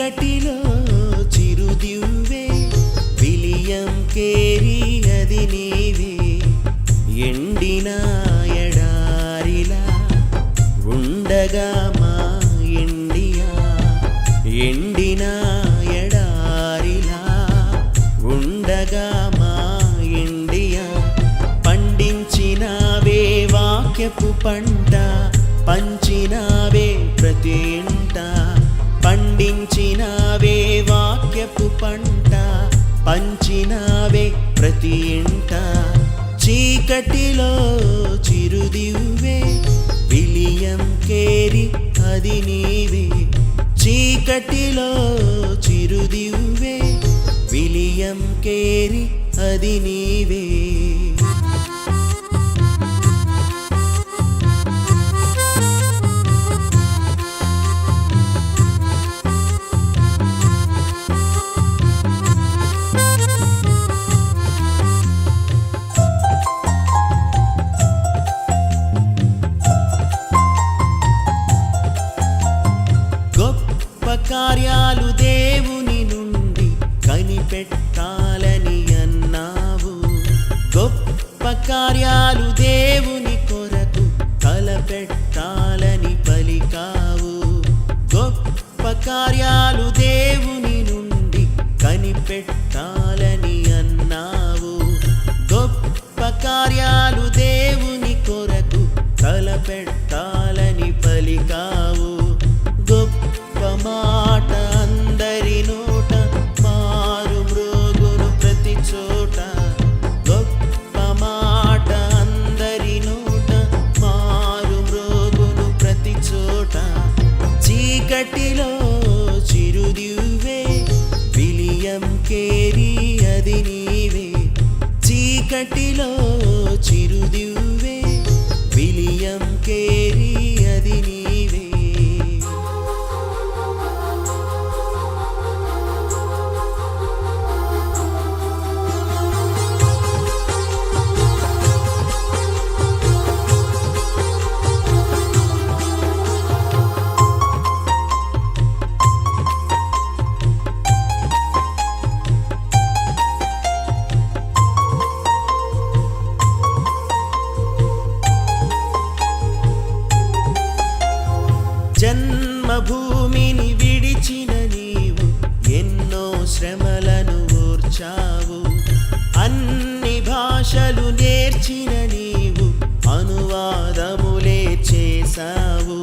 చీకటిలో చిరుదివ్వే విలియం కేరి అది నీవే ఎండిన ఎడారిలా ఉండగా మా ఇండియా ఎండిన ఎడారిలా ఉండగా మా ఇండియా పండించినవే వాక్యపు పంట పంచినవే ప్రతి ఇంటా పండించినవే వాక్యపు పంట పంచినవే ప్రతి ఇంట. చీకటిలో చిరుదివ్వే విలియం కేరి అది నీవే. చీకటిలో చిరుదివ్వే విలియం కేరి అది నీవే. పెట్టాలని అన్నావు. గొప్ప కార్యాలు దేవుని కొరకు తలపెట్టాలని పలికావు. గొప్ప కార్యాలు దేవుని నుండి కనిపెట్టాలని అన్నావు. గొప్ప కార్యాలు దేవుని కొరకు తలపెట్టాలని పలికావు. కేరి అది నీవే. చీకటిలో చిరుదివ్వే. విలియం కేరీ ఓర్చావు అన్ని భాషలు నేర్చిన నీవు అనువాదములే చేశావు.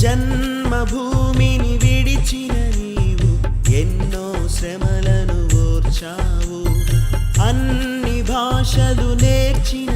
జన్మభూమిని విడిచిన నీవు ఎన్నో శ్రమలను ఓర్చావు. అన్ని భాషలు నేర్చిన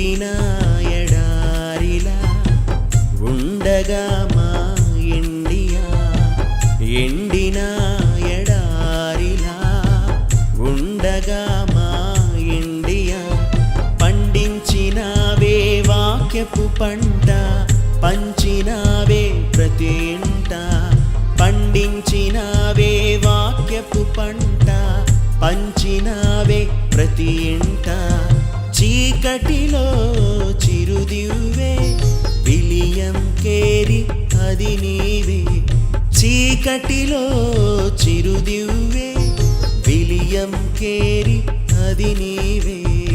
పుట్టిన ఎడారిలా ఉండగా మా ఇండియా. ఎండిన ఎడారిలా ఉండగా మా ఇండియా. పండించినవే వాక్యపు పంట పంచినవే ప్రతి ఇంట. పండించినవే వాక్యపు పంట పంచినవే ప్రతి ఇంట. చీకటిలో చిరుదివ్వే విలియం కేరి అది నీవే. చీకటిలో చిరుదివ్వే విలియం కేరి అది నీవే.